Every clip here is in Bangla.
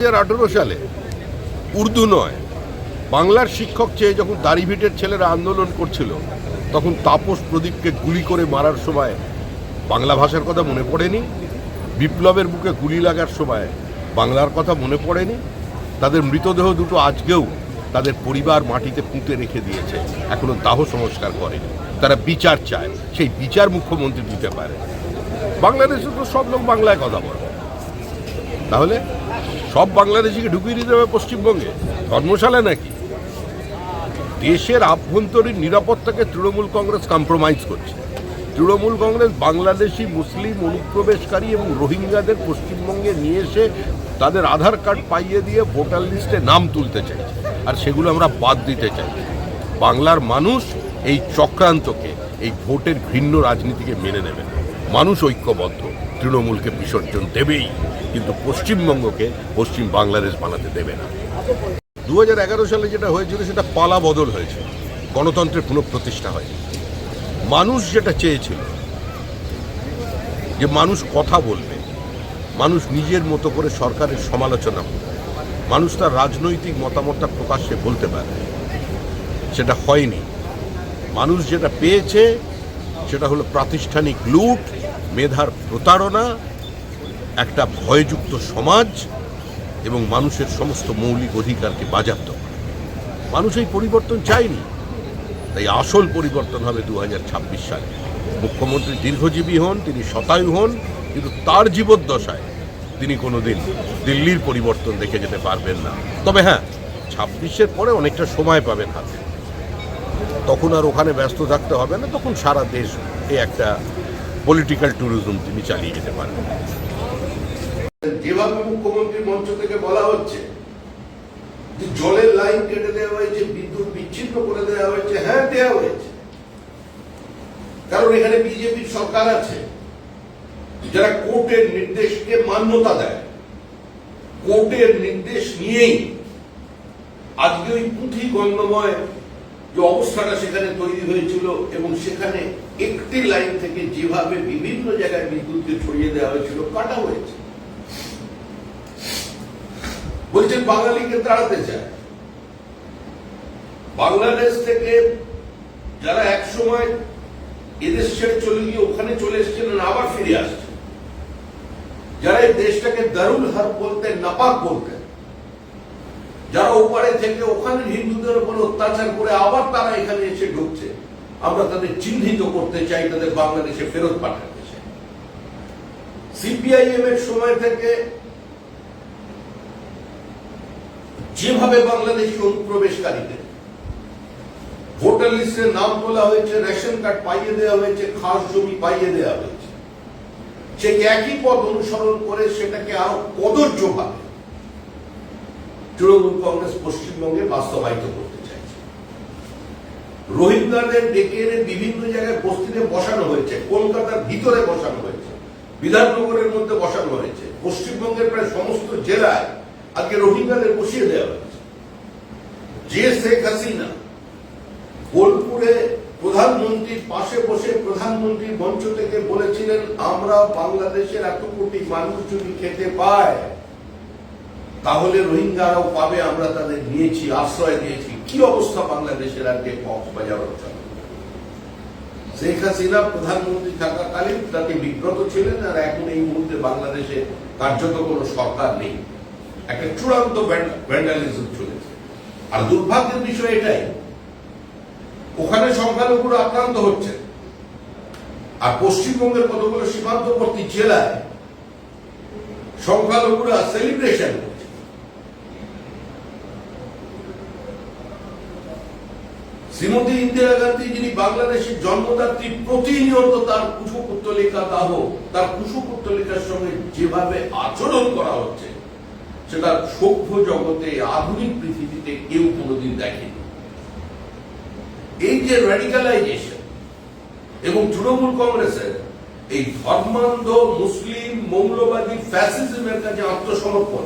হাজার সালে উর্দু নয়, বাংলার শিক্ষক চেয়ে যখন দাড়িভিটের ছেলেরা আন্দোলন করছিল, তখন তাপস প্রদীপকে গুলি করে মারার সময় বাংলা ভাষার কথা মনে পড়েনি, বিপ্লবের বুকে গুলি লাগার সময় বাংলার কথা মনে পড়েনি, তাদের মৃতদেহ দুটো আজকেও তাদের পরিবার মাটিতে পুঁতে রেখে দিয়েছে, এখনও দাহ সংস্কার করেনি। তারা বিচার চায়, সেই বিচার মুখ্যমন্ত্রী দিতে পারে। বাংলাদেশে তো সব লোক বাংলায় কথা বলে। তাহলে সব বাংলাদেশিকে ঢুকিয়ে দিতে হবে পশ্চিমবঙ্গে? ধর্মশালা নাকি? দেশের আভ্যন্তরীণ নিরাপত্তাকে তৃণমূল কংগ্রেস কম্প্রোমাইজ করছে। তৃণমূল কংগ্রেস বাংলাদেশি, মুসলিম, অনুপ্রবেশকারী এবং রোহিঙ্গাদের পশ্চিমবঙ্গে নিয়ে এসে তাদের আধার কার্ড পাইয়ে দিয়ে ভোটার লিস্টে নাম তুলতে চাইছে। আর সেগুলো আমরা বাদ দিতে চাই। বাংলার মানুষ এই চক্রান্তকে, এই ভোটের ভিন্ন রাজনীতিকে মেনে নেবে না। মানুষ ঐক্যবদ্ধ। তৃণমূলকে বিসর্জন দেবেই, কিন্তু পশ্চিমবঙ্গকে পশ্চিম বাংলাদেশ বানাতে দেবে না। দু হাজার এগারো সালে যেটা হয়েছিল, সেটা পালা বদল হয়েছে গণতন্ত্রের পুনঃপ্রতিষ্ঠা হয় মানুষ যেটা চেয়েছিল, যে মানুষ কথা বলবে, মানুষ নিজের মতো করে সরকারের সমালোচনা করবে, মানুষ তার রাজনৈতিক মতামতটা প্রকাশ্যে বলতে পারে সেটা হয়নি। মানুষ যেটা পেয়েছে সেটা হলো প্রাতিষ্ঠানিক লুট, মেধার প্রতারণা, একটা ভয়যুক্ত সমাজ এবং মানুষের সমস্ত মৌলিক অধিকারকে বাজাপ্ত। মানুষ এই পরিবর্তন চায়নি। তাই আসল পরিবর্তন হবে দু হাজার ছাব্বিশ সালে। মুখ্যমন্ত্রী দীর্ঘজীবী হন, তিনি শতায়ু হন, কিন্তু তার জীবদ্দশায় তিনি কোনোদিন দিল্লির পরিবর্তন দেখে যেতে পারবেন না। তবে হ্যাঁ ছাব্বিশের পরে অনেকটা সময় পাবেন হাতে। তখন আর ওখানে ব্যস্ত থাকতে হবে না, তখন সারা দেশ এ একটা পলিটিক্যাল ট্যুরিজম তিনি চালিয়ে যেতে পারবেন যেভাবে মুখ্যমন্ত্রী মঞ্চ থেকে বলা হচ্ছে যে জলের লাইন কেটে দেওয়া হয়েছে, বিদ্যুৎ বিচ্ছিন্ন করে দেওয়া হয়েছে হ্যাঁ দেওয়া হয়েছে। কারণ এখানে বিজেপির সরকার আছে, যারা কোর্টের নির্দেশকে মান্যতা দেয়। কোর্টের নির্দেশ নিয়েই আজকে ওই পুঁথি গন্ধময় যে অবস্থাটা সেখানে তৈরি হয়েছিল এবং সেখানে একটি লাইন থেকে যেভাবে বিভিন্ন জায়গায় বিদ্যুৎকে ছড়িয়ে দেওয়া হয়েছিল, কাটা হয়েছে। বলছেন, বাঙালিকে তাড়াতে চায়। বাংলাদেশ থেকে যারা এক সময় এদেশ ছেড়ে চলে গিয়ে ওখানে চলে এসেছিলেন আবার ফিরে আসছে যারা এই দেশটাকে দারুল হার বলতেন নাপাক বলতেন যারা ওপারে থেকে ওখানে হিন্দুদের উপর অত্যাচার করে আবার তারা এখানে এসে ঢুকছে, আমরা তাদের চিহ্নিত করতে চাই, তাদের বাংলাদেশে ফেরত পাঠাতে চাই। সিপিআইএম এর সময় থেকে যেভাবে বাংলাদেশি অনুপ্রবেশকারীদের ভোটার লিস্টে নাম তোলা হয়েছে, রেশন কার্ড পাইয়ে দেওয়া হয়েছে, খাস জমি পাইয়ে দেওয়া হয়েছে সেই একই পথ অনুসরণ করে সেটাকে আরও কদর্যভাবে তৃণমূল কংগ্রেস পশ্চিমবঙ্গে বাস্তবায়িত করতে চাইছে। রোহিঙ্গাদের ডেকে এনে বিভিন্ন জায়গায় বস্তিতে বসানো হয়েছে, কলকাতার ভিতরে বসানো হয়েছে, বিধাননগরের মধ্যে বসানো হয়েছে, পশ্চিমবঙ্গের প্রায় সমস্ত জেলায় আজকে রোহিঙ্গাদের বসিয়ে দেওয়া হয়েছে। যে শেখ হাসিনা বোলপুরে প্রধানমন্ত্রীর পাশে বসে প্রধানমন্ত্রী মঞ্চ থেকে বলেছিলেন, আমরা বাংলাদেশের এত কোটি মানুষ যদি খেতে পায় তাহলে রোহিঙ্গারাও পাবে, আমরা তাদের নিয়েছি, আশ্রয় দিয়েছি কি অবস্থা বাংলাদেশের আজকে কক্সবাজার অঞ্চল? শেখ হাসিনা প্রধানমন্ত্রী থাকাকালীন তাকে বিব্রত ছিলেন আর এখন এই মুহূর্তে বাংলাদেশে কার্যত কোনো সরকার নেই। একটা চূড়ান্ত ভ্যান্ডালিজম চলেছে। আর দুর্ভাগ্যের বিষয় এটাই, ওখানে সংখ্যালঘুরা আক্রান্ত হচ্ছে। আর পশ্চিমবঙ্গের কতগুলো সীমান্তবর্তী জেলায় সংখ্যালঘুরা সেলিব্রেশন করছে শ্রীমতী ইন্দিরা গান্ধী যিনি বাংলাদেশের জন্মদাত্রী প্রতিনিয়ত তার কুশপুত্তলিকা দাহ, তার কুশপুত্তলিকার সঙ্গে যেভাবে আচরণ করা হচ্ছে সেটা সভ্য জগতে, আধুনিক পৃথিবীতে কেউ কোনোদিন দেখেনি। এই যে র্যাডিকালাইজেশন এবং তৃণমূল কংগ্রেসের এই ধর্মান্ধ মুসলিম মৌলবাদী ফ্যাসিজমের কাছে আত্মসমর্পণ,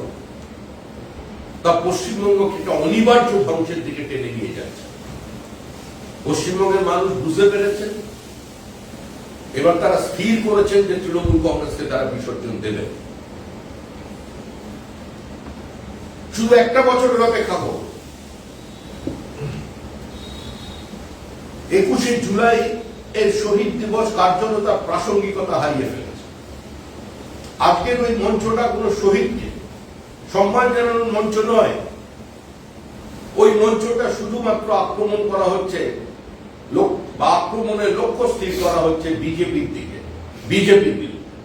তা পশ্চিমবঙ্গকে একটা অনিবার্য ধ্বংসের দিকে টেনে নিয়ে যাচ্ছে। পশ্চিমবঙ্গের মানুষ বুঝতে পেরেছেন? এবার তারা স্থির করেছেন যে তৃণমূল কংগ্রেসকে তারা বিসর্জন দেবেন শুধু একটা বছরের অপেক্ষা করো একুশে জুলাই এর শহীদ দিবস কার্যত তার প্রাসঙ্গিকতা হারিয়ে ফেলেছে। আজকের ওই মঞ্চটা কোনো শহীদকে, সম্মান জানানোর মঞ্চ নয়। ওই মঞ্চটা শুধুমাত্র আক্রমণ করা হচ্ছে আক্রমণের লক্ষ্য স্থির করা হচ্ছে বিজেপির দিকে, বিজেপির বিরুদ্ধে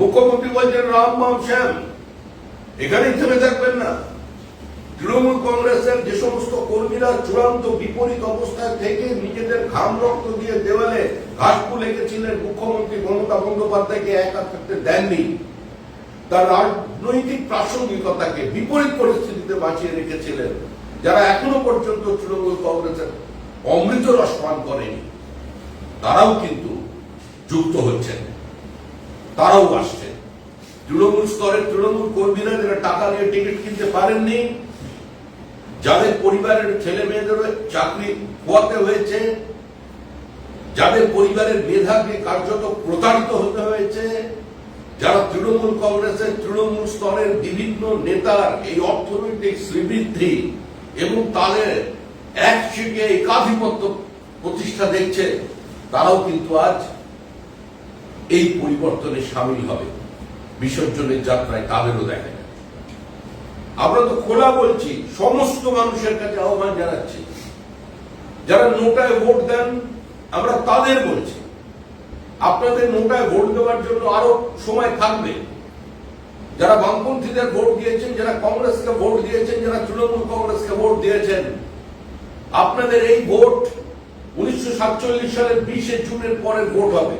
মুখ্যমন্ত্রী বলছেন, রাম মাম শ্যাম। এখানেই থেমে থাকবেন না। তৃণমূল কংগ্রেসের যে সমস্ত কর্মীরা চূড়ান্ত বিপরীত অবস্থায় থেকে নিজেদের ঘাম রক্ত দিয়ে দেওয়ালে ঘাসপু লেগেছিলেন মুখ্যমন্ত্রী মমতা বন্দ্যোপাধ্যায়কে একা থাকতে দেননি। তার রাজনৈতিক প্রাসঙ্গিকতাকে বিপরীত পরিস্থিতিতে বাঁচিয়ে রেখেছিলেন, যারা এখনও পর্যন্ত তৃণমূল কংগ্রেসের অমৃত রস পান করেনি। তারাও কিন্তু যুক্ত হচ্ছেন। তারাও আসছেন তৃণমূল স্তরের তৃণমূল কর্মীরা যারা টাকা নিয়ে টিকিট কিনতে পারেননি, যাদের পরিবারের ছেলে মেয়েদের চাকরি খোয়াতে হয়েছে, যাদের পরিবারের মেধাকে কার্যত প্রতারিত হতে হয়েছে, যারা তৃণমূল কংগ্রেসের তৃণমূল স্তরের বিভিন্ন নেতার এই অর্থনৈতিক শ্রীবৃদ্ধি এবং তাদের একসঙ্গে একাধিপত্য প্রতিষ্ঠা দেখছে, তারাও কিন্তু আজ এই পরিবর্তনে সামিল হবে। বিসর্জনের যাত্রায় তাদেরও দেখা যায় আমরা তো খোলা বলছি, সমস্ত মানুষের কাছে আহ্বান জানাচ্ছি। যারা নোটায় ভোট দেন, আমরা তাদের বলছি। আপনাদের নোটায় ভোট দেওয়ার জন্য আরও সময় থাকবে। যারা বামপন্থীদের ভোট দিয়েছেন, যারা কংগ্রেসকে ভোট দিয়েছেন, যারা তৃণমূল কংগ্রেসকে ভোট দিয়েছেন আপনাদের এই ভোট উনিশশো সাতচল্লিশ সালের বিশে জুনের পরের ভোট হবে।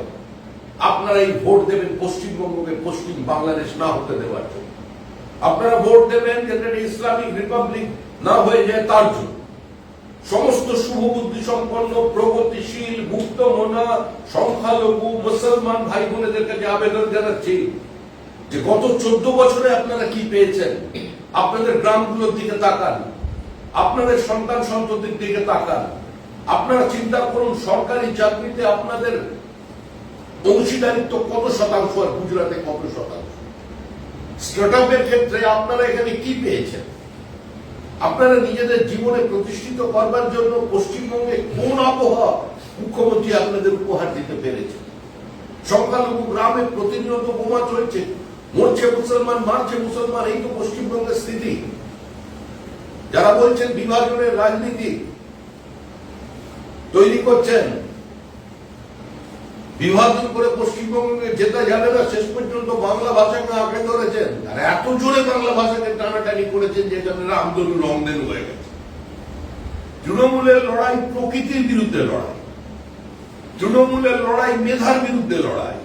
আপনারা এই ভোট দেবেন পশ্চিমবঙ্গকে পশ্চিম বাংলাদেশ না হতে দেওয়ার জন্য। আপনারা ভোট দেবেন যাতে ইসলামিক রিপাবলিক না হয়ে যায় তার জন্য। সমস্ত শুভবুদ্ধি সম্পন্ন, প্রগতিশীল, মুক্ত মনা সংখ্যালঘু, মুসলমান ভাই বোনেদের কাছে আবেদন জানাচ্ছি যে গত চোদ্দ বছরে আপনারা কি পেয়েছেন? আপনাদের গ্রামগুলোর দিকে তাকান। আপনাদের সন্তান সন্ততির দিকে তাকান। আপনারা চিন্তা করুন, সরকারি চাকরিতে আপনাদের অংশীদারিত্ব কত শতাংশ আর গুজরাটে কত শতাংশ? স্টার্টআপের ক্ষেত্রে আপনারা এখানে কি পেয়েছেন? আপনারা নিজেদের জীবনে প্রতিষ্ঠিত করবার জন্য পশ্চিমবঙ্গে কোন আবহাওয়া মুখ্যমন্ত্রী আপনাদের উপহার দিতে পেরেছে সংখ্যালঘু গ্রামে প্রতিনিয়ত বোমা চলছে, মরছে মুসলমান, মারছে মুসলমান, এই তো পশ্চিমবঙ্গের স্থিতি। যারা বলছেন বিভাজনের রাজনীতি তৈরি করছেন, বিভাজন করে পশ্চিমবঙ্গে যেতে যাবে না, শেষ পর্যন্ত বাংলা ভাষাকে আঁকড়ে ধরেছেন। আর এত জোরে বাংলা ভাষাকে টানাটানি করেছেন যে এখানে আন্দোলন রংদেন হয়ে গেছে। তৃণমূলের লড়াই প্রকৃতির বিরুদ্ধে লড়াই। তৃণমূলের লড়াই মেধার বিরুদ্ধে লড়াই।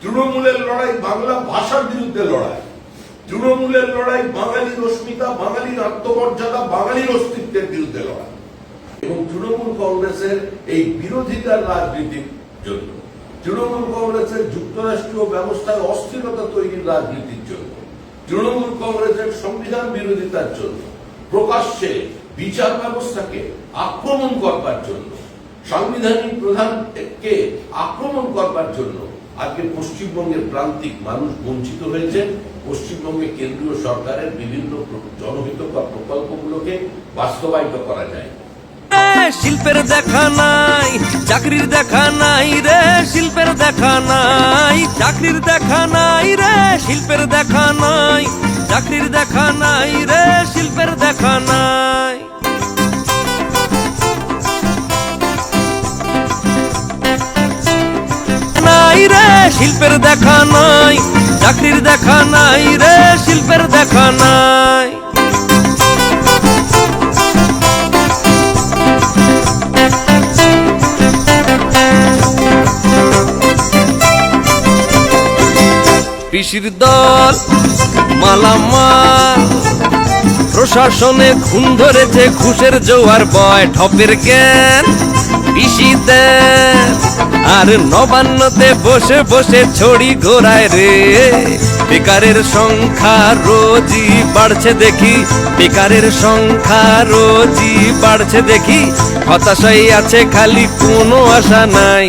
তৃণমূলের লড়াই বাংলা ভাষার বিরুদ্ধে লড়াই। তৃণমূলের লড়াই বাঙালির অস্মিতা, বাঙালির আত্মমর্যাদা, বাঙালির অস্তিত্বের বিরুদ্ধে লড়াই। এবং তৃণমূল কংগ্রেসের এই বিরোধিতার রাজনীতির জন্য, তৃণমূল কংগ্রেসের যুক্তরাষ্ট্রীয় ব্যবস্থায় অস্থিরতা তৈরির রাজনীতির জন্য, তৃণমূল কংগ্রেসের সংবিধান বিরোধিতার জন্য, প্রকাশ্যে বিচার ব্যবস্থাকে আক্রমণ করবার জন্য, সাংবিধানিক প্রধানকে আক্রমণ করবার জন্য আজকে পশ্চিমবঙ্গের প্রান্তিক মানুষ বঞ্চিত হয়েছে। পশ্চিমবঙ্গে কেন্দ্রীয় সরকারের বিভিন্ন জনহিতকর প্রকল্পগুলোকে বাস্তবায়িত করা যায়। শিল্পের দেখা নাই, চাকরির দেখা নাই রে, শিল্পের দেখা নাই, চাকরির দেখা নাই রে, শিল্পের দেখা নাই, চাকরির দেখা নাই রে, শিল্পের দেখা নাই। শিল্পের দেখা নাই, চাকরির দেখা নাই রে, শিল্পের দেখা নাই। পিসির দল, মালামাল, প্রশাসনে খুন ধরেছে, ঘুষের জোয়ার বয়, ঠপের জ্ঞান পিসি দেন আর নবান্নতে বসে বসে ছড়ি ঘোরায় রে। বেকারের সংখ্যা রোজই বাড়ছে দেখি, বেকারের সংখ্যা রোজই বাড়ছে দেখি। হতাশাই আছে খালি কোনো আশা নাই